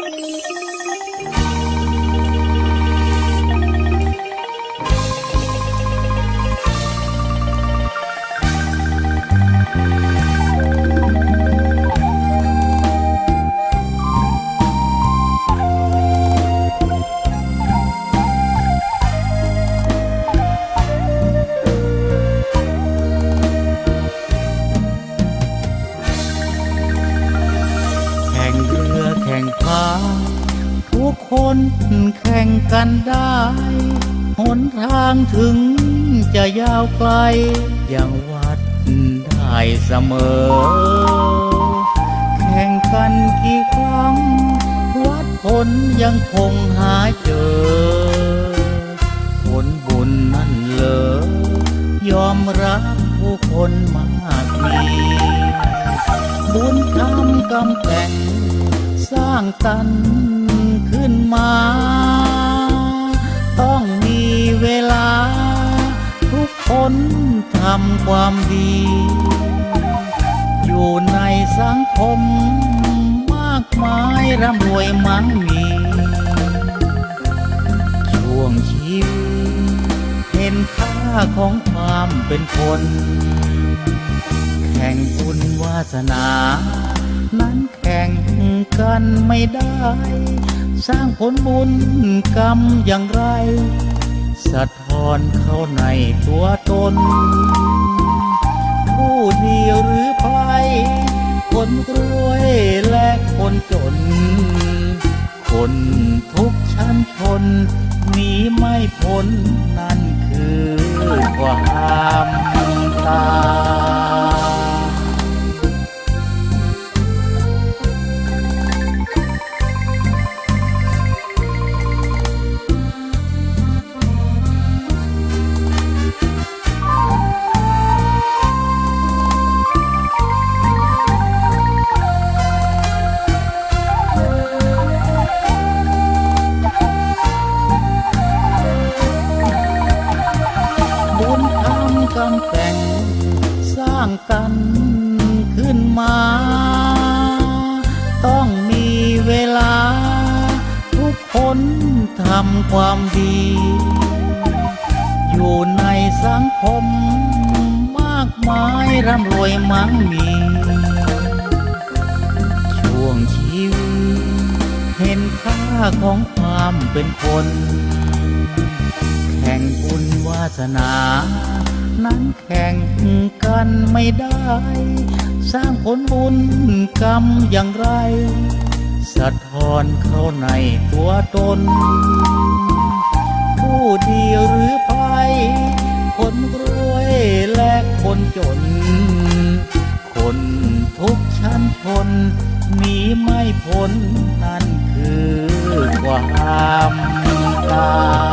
Thank you. งพาทุกคนแข่งกันได้ หนทางถึงจะยาวไกล ยังวัดได้เสมอ แข่งกันกี่ครั้ง วัดผลยังคงหาเจอ ผลบุญนั่นเลยยอมรับผู้คนมากมีบุญทำกำแต่ง สร้างกันขึ้นมา ต้องมีเวลา ทุกคนทำความดี อยู่ในสังคมมากมายร่ำรวยมั่งมีช่วงชีวิตเห็นค่าของความเป็นคน แข่งบุญวาสนา นั้นแข่งกันไม่ได้ สร้างผลบุญกรรมอย่างไร สะท้อนเข้าในตัวตน ผู้ดีหรือใครคนรวยและคนจน คนทุกชั้นชนหนีไม่พ้น กำแต่งสร้างกันขึ้นมา ต้องมีเวลา ทุกคนทำความดี อยู่ในสังคม มากมายร่ำรวยมั่งมี ช่วงชีวิตเห็นค่าของความเป็นคน แข่งบุญวาสนา นั้นแข่งกันไม่ได้ สร้างผลบุญกรรมอย่างไร สะท้อนเข้าในตัวตน ผู้ดีหรือไปคนรวยและคนจน คนทุกชั้นชนหนีไม่พ้นนั่นคือความตาย